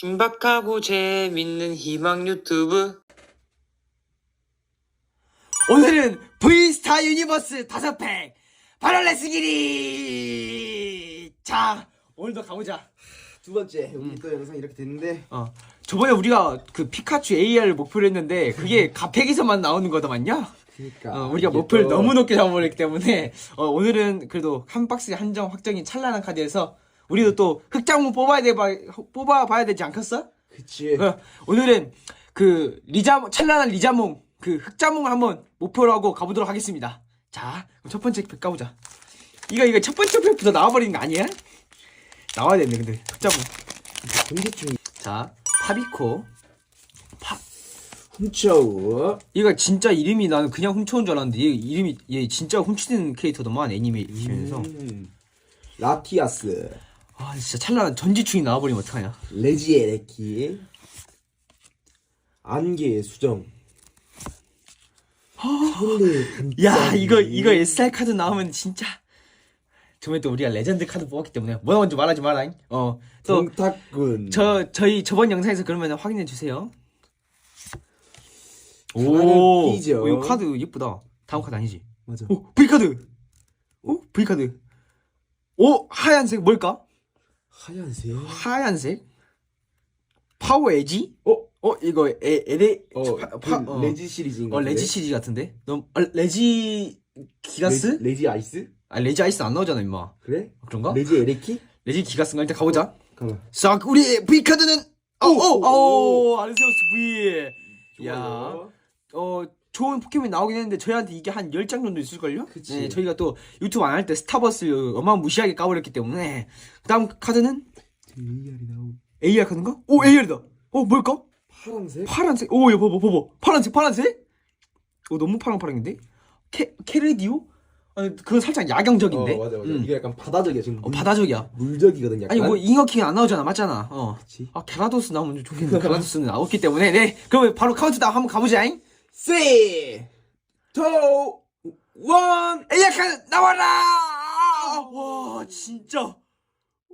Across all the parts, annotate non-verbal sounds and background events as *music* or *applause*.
신박하고 재밌는 희망 유튜브. 오늘은 V스타 유니버스 다섯 팩. 바로 레스 기리 자 오늘도 가보자. 두 번째. 우리 또 영상 이렇게 됐는데. 어 저번에 우리가 그 피카츄 AR을 목표로 했는데 그게 가팩에서만 나오는 거더만요? 그니까. 어, 우리가 목표를 너무 높게 잡아버렸기 때문에. 어, 오늘은 그래도 한 박스에 한정 확정인 찰나한 카드에서 우리도 또 흑장문 뽑아야 돼 봐- 뽑아봐야 되지 않겠어? 그치 어, 오늘은 그 리자 찬란한 리자몽 그 흑자몽을 한번 목표로 하고 가보도록 하겠습니다. 자, 그럼 첫 번째 팩 가보자. 이거 이거 첫 번째 팩부터 나와버리는 거 아니야? 나와야 되네 근데 흑자몽. 공개충 자, 파비코. 훔쳐우 얘가 진짜 이름이 나는 그냥 훔쳐온 줄 알았는데 얘 이름이 얘 진짜 훔치는 캐릭터더만 애니메이션에서. 음. 라티아스 아 진짜 찬란한 전지충이 나와버리면 어떡하냐. 레지에레키 안개의 수정 설레 야. 이거 이거 SR 카드 나오면 진짜. 저번에 또 우리가 레전드 카드 뽑았기 때문에 뭐 나온지 말하지 마라. 어. 또 동탁군 저 저희 저번 영상에서 그러면 확인해 주세요. 하나는 B죠. 오, 이거 카드 예쁘다. 다음 카드 아니지? 맞아 오, V 카드. 오, V 카드. 오, 하얀색 뭘까? 하얀색 하얀색. 파워 에지? 어? 어, 이거 에 에레 어, 파, 그 파, 어. 레지 시리즈인 어, 레지 시리즈 같은데? 너무 아, 레지 기가스? 레지, 레지 아이스? 아, 레지 아이스 안 나오잖아, 임마. 그래? 그런가? 레지 에레키? *laughs* 레지 기가스인가 일단 가보자. 가만 자, 우리 V 카드는 오, 오, 오, 오, 아르세우스 V. 야. 어 좋은 포켓몬이 나오긴 했는데 저희한테 이게 한 10장 정도 있을걸요? 그치. 네, 저희가 또 유튜브 안 할 때 스타버스 어마무시하게 까버렸기 때문에 그 다음 카드는 AR이 나오 AR 카드인가? 오 AR이다 어 뭘까? 파란색? 파란색 오 이거 봐봐 봐봐 파란색 파란색? 오 너무 파랑파랑인데? 케, 케르디오? 아니 그건 살짝 야경적인데? 어 맞아 맞아 음. 이게 약간 바다적이야 지금 어, 물- 바다적이야 물적이거든 약간 아니 뭐 잉어킹 안 나오잖아 맞잖아 어. 그치 아 게라도스 나오면 좀 좋겠는데 게라도스는 나왔기 때문에 네 그러면 바로 카운트다운 한번 가보자잉 3 2 1 AR 카드 나와라! 와 진짜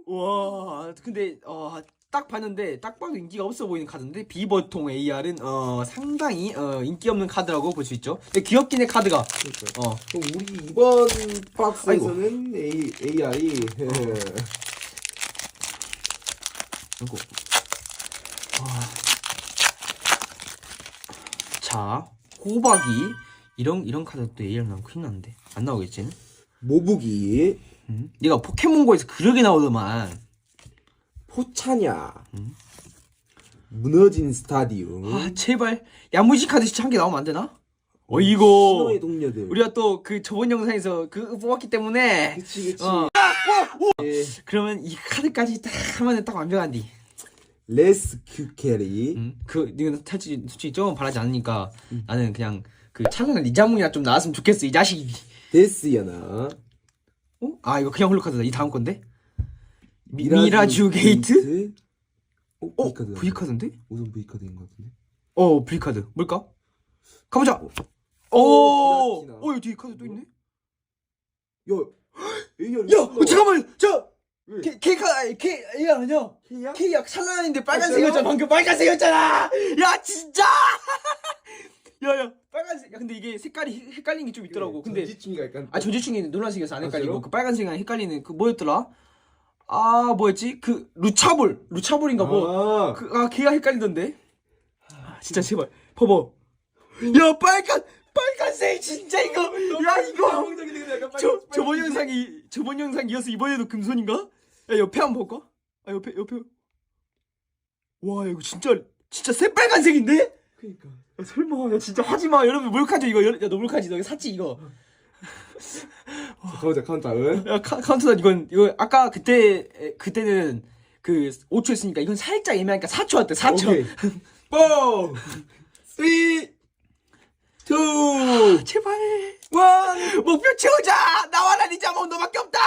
와 근데 어, 딱 봤는데 딱 봐도 인기가 없어 보이는 카드인데 비버통 AR은 어, 상당히 어, 인기 없는 카드라고 볼 수 있죠. 근데 귀엽긴 해 카드가. 어 그럼 우리 이번 박스에서는 A, AR이 이거. 아. 자 호박이 이런 이런 카드도 AR 나오면 큰일 나는데 안 나오겠지? 모부기 응? 얘가 포켓몬고에서 그러게 나오더만. 포차냐 무너진 스타디움 아 제발 야무지 카드 진짜 한 개 나오면 안 되나? 어 신호의 이거 동료들 우리가 또 그 저번 영상에서 그 뽑았기 때문에 그치 그치 어. 예. 그러면 이 카드까지 딱 하면은 딱 완벽한디. 레스 큐 캐리 응? 그 이건 사실 솔직히 조금 바라지 않으니까 나는 그냥 그 찰나는 리자몽이나 좀 나왔으면 좋겠어 이 자식이. 데스야나 어? 아 이거 그냥 홀로 카드다 이 다음 건데. 미, 미라주 게이트? 어? 어 V카드 V 카드인데? 우선 V카드인 것 같은데 어 V 카드 뭘까? 가보자. 오, 오, 기라키나. 어 여기 뒤에 카드 또 있네. 야 AR 야, 어, 잠깐만, 저 왜? K K카 K 야 아니야. K야? K야 찰나인데 아, 빨간색이었잖아. 방금 빨간색이었잖아. 야 진짜. *laughs* 야야 빨간색. 야 근데 이게 색깔이 헷갈린 게 좀 있더라고. 근데 전지충이가 약간 아 전지충이 노란색이어서 안 아, 헷갈리고 진짜요? 그 빨간색이 헷갈리는 그 뭐였더라? 아 뭐였지? 그 루차볼 루차볼인가 뭐. 아, 그, 아 걔가 헷갈리던데. 아, 진짜 제발 봐봐. 야 빨간 빨간색 진짜 이거. 야 이거. 저 저번 영상이 저번 영상 이어서 이번에도 금손인가? 야 옆에 한 번 볼까? 아 옆에 옆에. 와 이거 진짜 진짜 새빨간색인데? 그니까. 야, 설마 야 진짜 하지마. 여러분 몰카죠 이거. 여- 야 너 몰카지. 너 이거 샀지 이거. 가보자 카운트다운. 야 카, 카운트다운. 이건 이거 아까 그때 에, 그때는 그 5초 했으니까 이건 살짝 애매하니까 4초 할때? 4초. 오케이. 4 3 2 제발. 와 목표 채우자! 나와라 리자몽 너밖에 없다!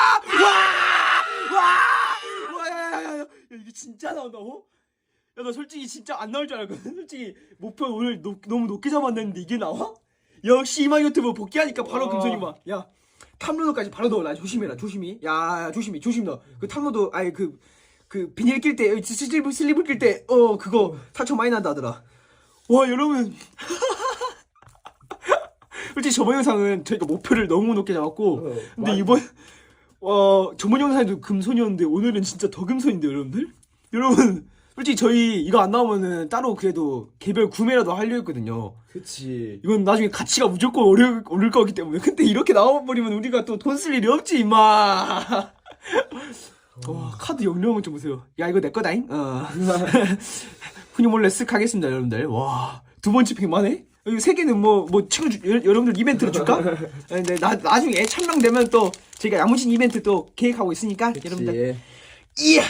와와와야야야 이게 진짜 나온다고? 야 나 솔직히 진짜 안 나올 줄 알았거든. 솔직히 목표 오늘 높- 너무 높게 잡았는데 이게 나와? 역시 이마 유튜브 복귀하니까 바로 와. 금손이 봐야 탐로도까지 바로 넣어라 조심해라. 조심히. 야, 야 조심히. 조심 넣어. 그 탐로도 아니 그 그 비닐 낄 때 슬리브 슬리브 낄 때 어 그거 상처 많이 난다 하더라. 와 여러분. *laughs* 솔직히 저번 영상은 저희가 목표를 너무 높게 잡았고 어, 근데 이번 와 저번 영상에도 금손이었는데 오늘은 진짜 더 금손인데 여러분들 여러분 솔직히 저희 이거 안 나오면은 따로 그래도 개별 구매라도 하려 했거든요. 그치. 이건 나중에 가치가 무조건 오를, 오를 거기 때문에. 근데 이렇게 나와버리면 우리가 또 돈 쓸 일이 없지 임마. 와 카드 용량은 좀 보세요. 야 이거 내 거다잉? 어. *laughs* 그냥 몰래 쓱 하겠습니다 여러분들. 와 두 번째 픽만 해 이거 세 개는 뭐 뭐 친구 주- 여, 여러분들 이벤트로 줄까? *laughs* 근데 나, 나중에 참명되면 또 저희가 야무진 이벤트 또 계획하고 있으니까 여러분들. 그치. 이야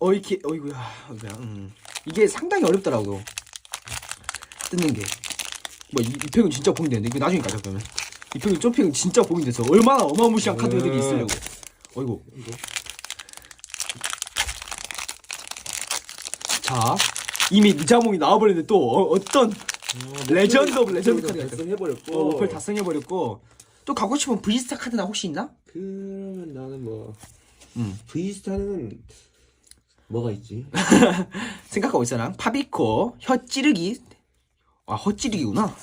어이 게 어이구야 어이구야 음. 이게 상당히 어렵더라고 뜯는 게 뭐이 이 팩은 진짜 봉인되는데 이거 나중에 가자 그러면 이 팩은 저 팩은 진짜 봉인돼서 얼마나 어마무시한 카드들이 있으려고 어이구 자 이미 미자몽이 나와버렸는데 또 어, 떤 레전드 오브 레전드 카드가 있어 달성해버렸고. 어, 목표를 달성해버렸고 또 가고 싶은 V스타 카드나 혹시 있나? 그러면 나는 뭐 음. V스타는 뭐가 있지? *laughs* 생각하고 있어라 파비코 혀 찌르기 아 헛찌르기구나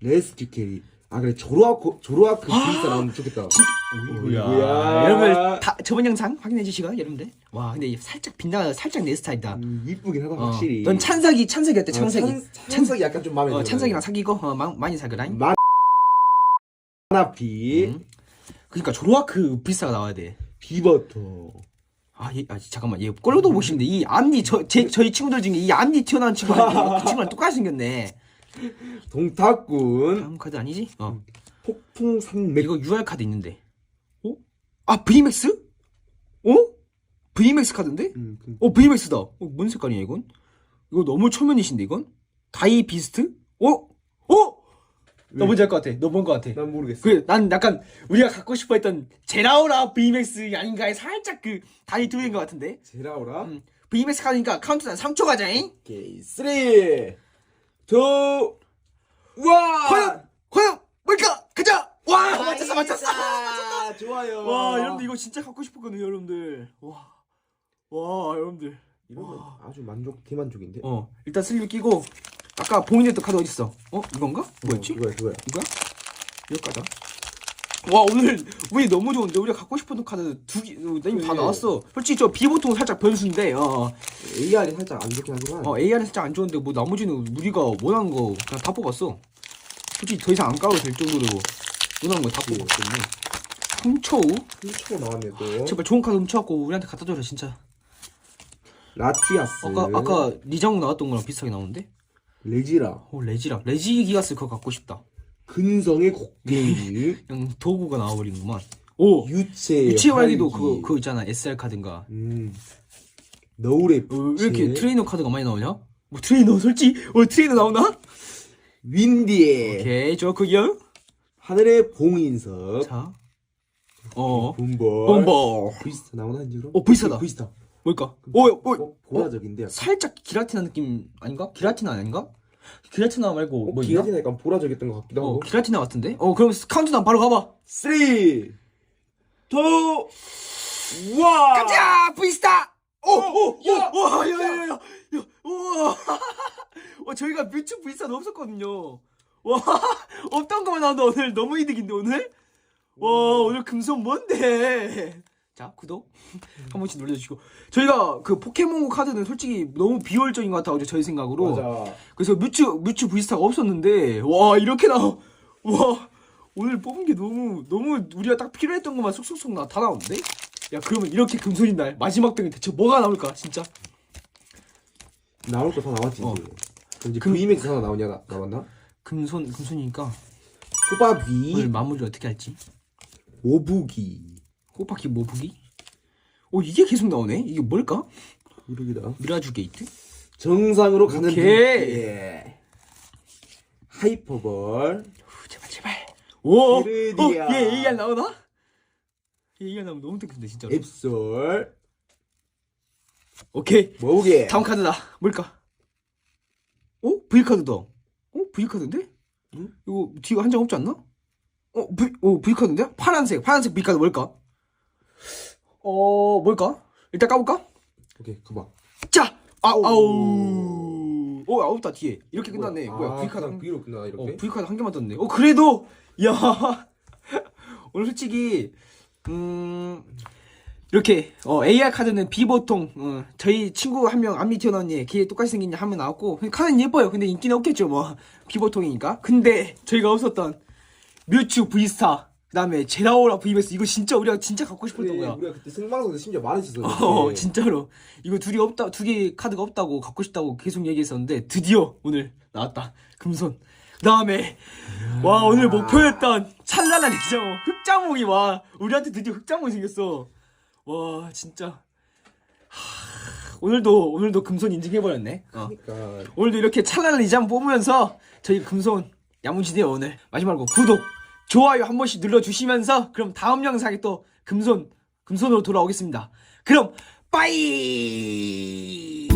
레스티 캐리. 아 그래 조로아코 조로아크 V스타 나오면 좋겠다. 어이구야. 여러분들 다 저번 영상 확인해 주시고 여러분들 와 근데 살짝 빈다 살짝 내 스타일이다 음, 이쁘긴 하다 어, 확실히. 넌 찬삭이 찬삭이 어때 어, 찬, 찬석이 약간 좀 마음에 들어. 어, 찬삭이랑 사귀고 어, 마, 많이 사귀라잉 마- 마나피 음. 그러니까 조로아크 비스타가 나와야 돼 비버터. 아, 얘, 아 잠깐만 얘 꼴로도 보시는데 이 앞니 저 제, 저희 친구들 중에 이 앞니 튀어나온 친구랑 그 *laughs* 친구랑 똑같이 생겼네 동탁군 다음 카드 아니지? 어 폭풍 산맥 이거 UR 카드 있는데 어? 아 VMAX? 어? VMAX 카드인데? 음, 그- 어 VMAX다 어, 뭔 색깔이야 이건? 이거 너무 초면이신데 이건? 다이 비스트? 어? 어? 너 왜? 뭔지 알 것 같아 너뭔것 같아 난 모르겠어. 그래 난 약간 우리가 갖고 싶어 했던 제라오라 VMAX 아닌가에 살짝 그 다이 투인 것 같은데 제라오라. 음. VMAX 카드니까 카운트다운 3초 가자잉 오케이. 3 2 1 과연 과연 뭘까 가자 와 맞췄어 맞췄어 맞췄다. 좋아요. 와 여러분들 이거 진짜 갖고 싶었거든요 여러분들 와 와 여러분들 이러면 아주 만족 대만족인데. 어 일단 슬립 끼고 아까 봉인했던 카드 어딨어? 어? 이건가? 뭐였지? 어, 그거야 그거야. 이거야? 이거 까자 와 오늘 운이 너무 좋은데 우리가 갖고 싶었던 카드 두개 어, 다. 나왔어. 솔직히 저 비보통 살짝 변수인데 어, AR이 살짝 안 좋긴 하지만. 어 AR은 살짝 안 좋은데 뭐 나머지는 우리가 원하는 거 그냥 다 뽑았어. 솔직히 더 이상 안 까도 될 정도로 원하는 거다 그치. 뽑았기 때문에 훔쳐우 훔쳐 나왔네 또. 제발 좋은 카드 훔쳐갖고 우리한테 갖다 줘라 진짜. 라티아스. 아까 아까 리장욱 나왔던 거랑 비슷하게 나오는데 레지라. 오 레지라 레지 기가스 그거 갖고 싶다 근성의 곡괭이. 그냥 *laughs* 도구가 나와버리는구만 오 유체. 유치의 활기도 활기. 그거 그거 있잖아 SR 카드인가 음. 너울의 어, 왜. 이렇게 트레이너 카드가 많이 나오냐? 뭐 트레이너 솔직히 어 트레이너 나오나? 윈디에. 오케이 좋고요 하늘의 봉인석. 자 어. 분벌. bomber 브이스타 나오나 그럼? 어, 브이스타다. 브이스타. 뭘까? 어, 어, 어, 보라적인데. 약간. 살짝 기라티나 느낌 아닌가? 기라티나 아닌가? 기라티나 말고 어, 뭐 있나? 기라티나 약간 보라적이었던 것 같기도 어, 하고. 기라티나 같은데? 어, 그럼 카운트다운 바로 가봐. 3 2 1 가자! 브이스타! 오, 오, 오, 야! 와, 야, 야, 야, 야, 우와. 와, *laughs* 저희가 뮤츠 브이스타는 없었거든요. 와, *laughs* 없던 것만 나온다, 오늘. 너무 이득인데, 오늘? 와, 오늘 금손 뭔데? 자, 구독 한 번씩 눌러주시고. 저희가 그 포켓몬고 카드는 솔직히 너무 비효율적인 것 같아가지고, 저희 생각으로. 맞아. 그래서 뮤츠, 뮤츠 브이스타가 없었는데, 와, 이렇게 나와. 와, 오늘 뽑은 게 너무, 너무 우리가 딱 필요했던 것만 쏙쏙쏙 나, 다 나오는데? 야, 그러면 이렇게 금손인 날, 마지막 병에 대체 뭐가 나올까, 진짜? 나올 거 다 나왔지 어. 이제. 금- V맥스 하나 나오냐 나, 나왔나? 금손, 금손이니까, 호바비 오늘 마무리를 어떻게 할지? 오부기 호박기 모부기? 오, 이게 계속 나오네? 이게 뭘까? 그러기다. 미라주 게이트? 정상으로 가는 오케이. 눈길. 하이퍼볼 후, 제발, 제발. 오! 어, 드디어. 얘 AR 나오나? 얘 AR 나오면 너무 뜬금인데, 진짜로. 앱솔 오케이. 뭐게 다음 카드다. 뭘까? 어? V 카드다. 어? V 카드인데? 응? 이거 뒤가 한장 없지 않나? 어, V, 어, V 카드인데? 파란색, 파란색 V 카드 뭘까? 어, 뭘까? 일단 까볼까? 오케이 가봐 자! 아, 아우. 아우. 오, 아웃다, 뒤에. 이렇게 끝났네. 뭐야? 뭐야, 아, V카드 그냥 한, V로 끝나 이렇게? 어, V카드 한 개만 떴네. 어, 그래도, 야. *laughs* 오늘 솔직히, 음, 이렇게, 어, AR 카드는 비보통, 어, 저희 친구 한 명, 안미 튀어나온 걔 똑같이 생긴 한명 나왔고, 카드는 예뻐요. 근데 인기는 없겠죠, 뭐. 비보통이니까. 근데, 저희가 없었던, 뮤츠 V스타, 그 다음에 제라오라 V베스, 이거 진짜 우리가 진짜 갖고 싶었던 거야. 우리가 그때 생방송에서 심지어 말했었어 어, *laughs* 진짜로. 이거 둘이 없다, 두 개 카드가 없다고 갖고 싶다고 계속 얘기했었는데, 드디어 오늘 나왔다. 금손. 그 다음에, 와, 오늘 목표였던 찰랄라 리자모, 흑자몽이 와, 우리한테 드디어 흑자몽이 생겼어. 와, 진짜. 하, 오늘도, 오늘도 금손 인증해버렸네. 어. 그러니까 오늘도 이렇게 찰랄라 리자모 뽑으면서, 저희 금손 야무지네요, 오늘. 마지막으로 구독, 좋아요 한 번씩 눌러주시면서, 그럼 다음 영상에 또 금손, 금손으로 돌아오겠습니다. 그럼, 빠이!